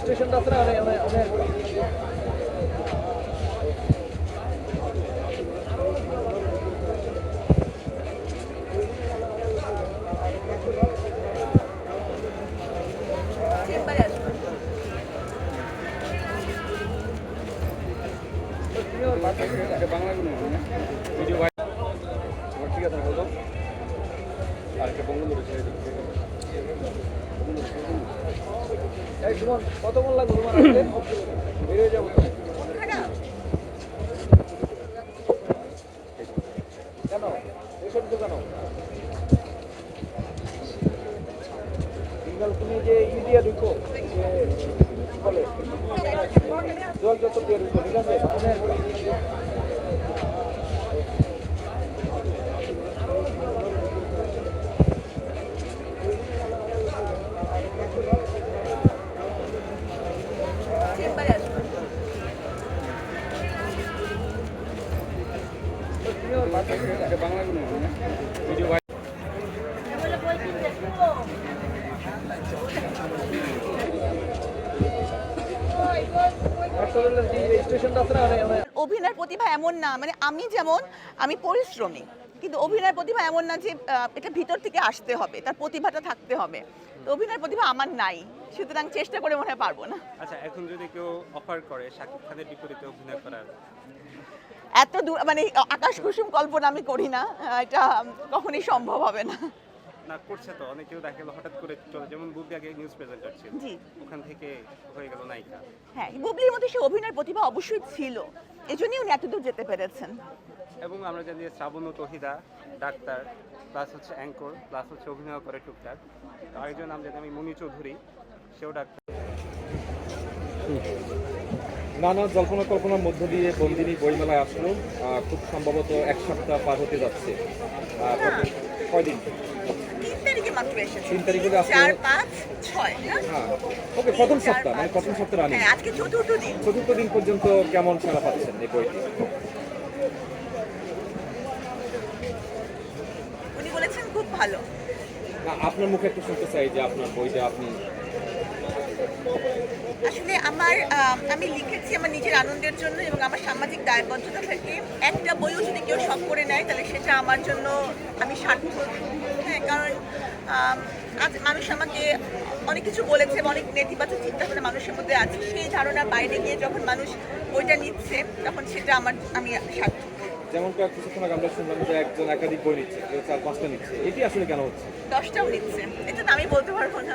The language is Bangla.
স্টেশনটা আছে না অনেক অনেক অনেক চেম্বারে এই সুমন লাগবে তোমার বেরিয়ে যাব কেন? এসব কেন? তুমি যে ই দিয়ে ঢুকো জল যত দিয়ে ঢুকো, ঠিক অভিনয়ের প্রতিভা এমন না মানে আমি যেমন, আমি পরিশ্রমী, কিন্তু অভিনয়ের প্রতিভা এমন না যে এটা ভিতর থেকে আসতে হবে, তার প্রতিভাটা থাকতে হবে। তো অভিনয়ের প্রতিভা আমার নাই, সুতরাং চেষ্টা করে মনে হয় পারব না। আচ্ছা এখন যদি কেউ অফার করে, শাকিব খানের বিপরীতে অভিনয় করার? এত দূর মানে আকাশ কুসুম কল্পনা আমি করি না। এটা কখনই সম্ভব হবে না। না করছে তো। অনেকেও দেখা গেল হঠাৎ করে চলে। যেমন বুদ্ধি আগে নিউজ প্রেজেন্টার ছিল। জি। ওখান থেকে হয়ে গেল নায়িকা। হ্যাঁ বুবলির মধ্যে সে অভিনয়ের প্রতিভা অবশ্যই ছিল। এজন্যই উনি এতদূর যেতে পেরেছেন। এবং আমরা জানি শ্রাবণ তহিদা ডাক্তার প্লাস হচ্ছে অ্যাঙ্কর প্লাস হচ্ছে অভিনয় করে টুকটাক। আরেকজন নাম জানি আমি মনি চৌধুরী। সেও ডাক্তার। নানা জল্পনা কল্পনার মধ্য দিয়ে বন্দিনী বইমেলায় আসলো খুব সম্ভবত এক সপ্তাহ পার হতে যাচ্ছে। কয়দিন? তিন তারিখে? চার পাঁচ ছয় হ্যাঁ? ওকে প্রথম সপ্তাহ মানে প্রথম সপ্তাহ রানি হ্যাঁ আজকে চতুর্থ দিন। চতুর্থ দিন পর্যন্ত কেমন সারা পাচ্ছেন এই বইটি? উনি বলেছেন খুব ভালো। না আপনার মুখে একটু শুনতে চাই যে আপনার বইটা আপনি আসলে আমার আমি লিখেছি আমার নিজের আনন্দের জন্য এবং আমার সামাজিক দায়বদ্ধতা থেকে একটা বইও যদি কেউ শখ করে নেয় তাহলে সেটা আমার জন্য আমি সার্থক। হ্যাঁ কারণ আজ মানুষ আমাকে অনেক কিছু বলেছে বা অনেক নেতিবাচক চিন্তা করে মানুষের মধ্যে আছে। সেই ধারণার বাইরে গিয়ে যখন মানুষ বইটা নিচ্ছে তখন সেটা আমার আমি সার্থক। যেমন কয়েক কিছুক্ষণ আগে আমরা শুনলাম যে একজন একাধিক বই নিচ্ছে কেউ চার পাঁচটা নিচ্ছে। এটি আসলে কেন হচ্ছে? দশটাও নিচ্ছে। এটা তো আমি বলতে পারব না।